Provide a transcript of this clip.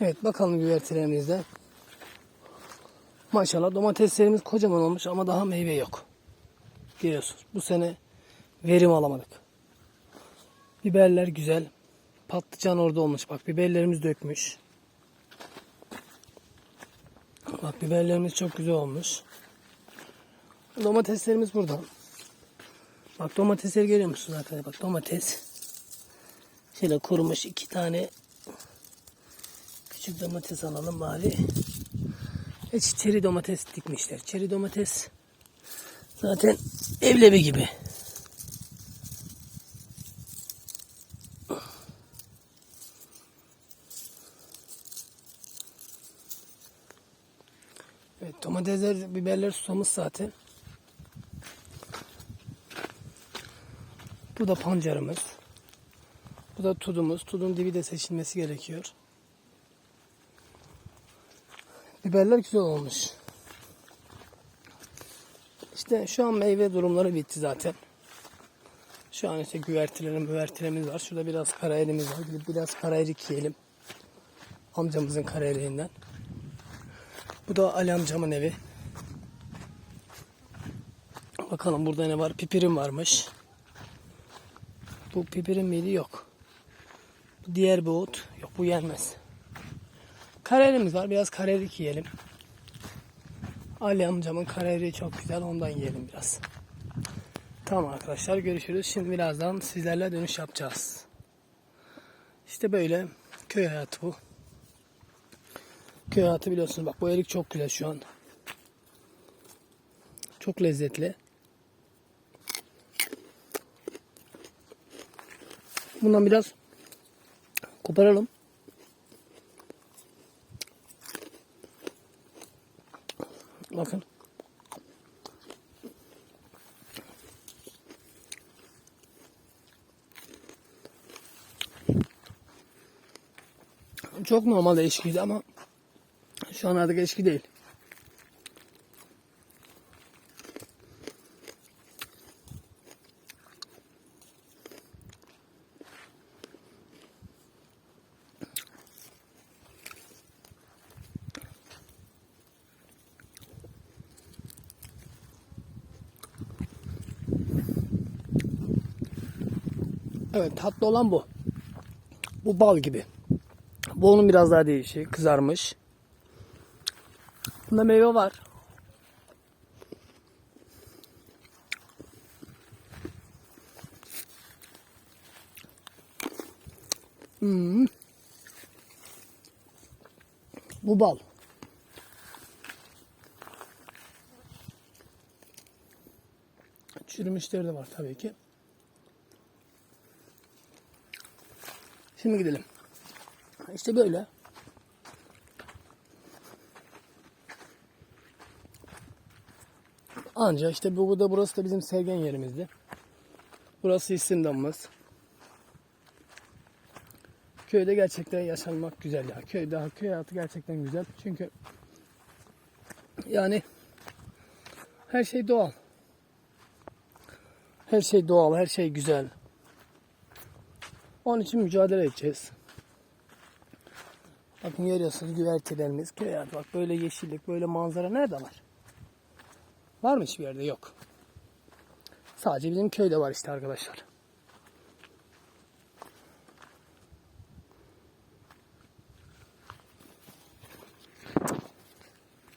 Evet bakalım güvertelerimizde. Maşallah domateslerimiz kocaman olmuş ama daha meyve yok. Biliyorsunuz bu sene verim alamadık. Biberler güzel. Patlıcan orada olmuş. Bak biberlerimiz dökmüş. Bak biberlerimiz çok güzel olmuş. Domateslerimiz burada. Bak domatesleri görüyor musunuz arkadaşlar? Bak domates. Şöyle kurumuş iki tane küçük domates alalım bari. Hiç çeri domates dikmişler. Çeri domates zaten evlevi gibi. Evet domatesler, biberler susamış zaten. Bu da pancarımız. Bu da tudumuz. Tudun dibi de seçilmesi gerekiyor. Biberler güzel olmuş. İşte şu an meyve durumları bitti zaten. Şu an işte güvertilerim, müvertilerimiz var. Şurada biraz karayelimiz var. Gidip biraz karayelik yiyelim. Amcamızın karayeliğinden. Bu da Ali amcamın evi. Bakalım burada ne var? Pipirim varmış. Bu pipirin miydi? Yok. Diğer bir ot. Yok bu yenmez. Karelimiz var. Biraz karelik yiyelim. Ali amcamın kareli çok güzel. Ondan yiyelim biraz. Tamam arkadaşlar görüşürüz. Şimdi birazdan sizlerle dönüş yapacağız. İşte böyle köy hayatı bu. Köy hayatı biliyorsunuz. Bak bu erik çok güzel şu an. Çok lezzetli. Bundan biraz koparalım. Bakın. Çok normal eşkiydi ama şu an artık eşki değil. Evet tatlı olan bu. Bu bal gibi. Bu onun biraz daha değişik. Kızarmış. Bunda meyve var. Hmm. Bu bal. Çürümüşleri de var tabii ki. Şimdi gidelim. İşte böyle. Anca işte bu da burası da bizim sergen yerimizdi. Burası İstimdam'ımız. Köyde gerçekten yaşanmak güzel ya. Köyde köy hayatı gerçekten güzel. Çünkü yani her şey doğal. Her şey doğal, her şey güzel. Onun için mücadele edeceğiz. Bakın görüyorsunuz güvertelerimiz köy hayatı. Bak böyle yeşillik, böyle manzara nerede var? Var mı hiçbir yerde? Yok. Sadece bizim köyde var işte arkadaşlar.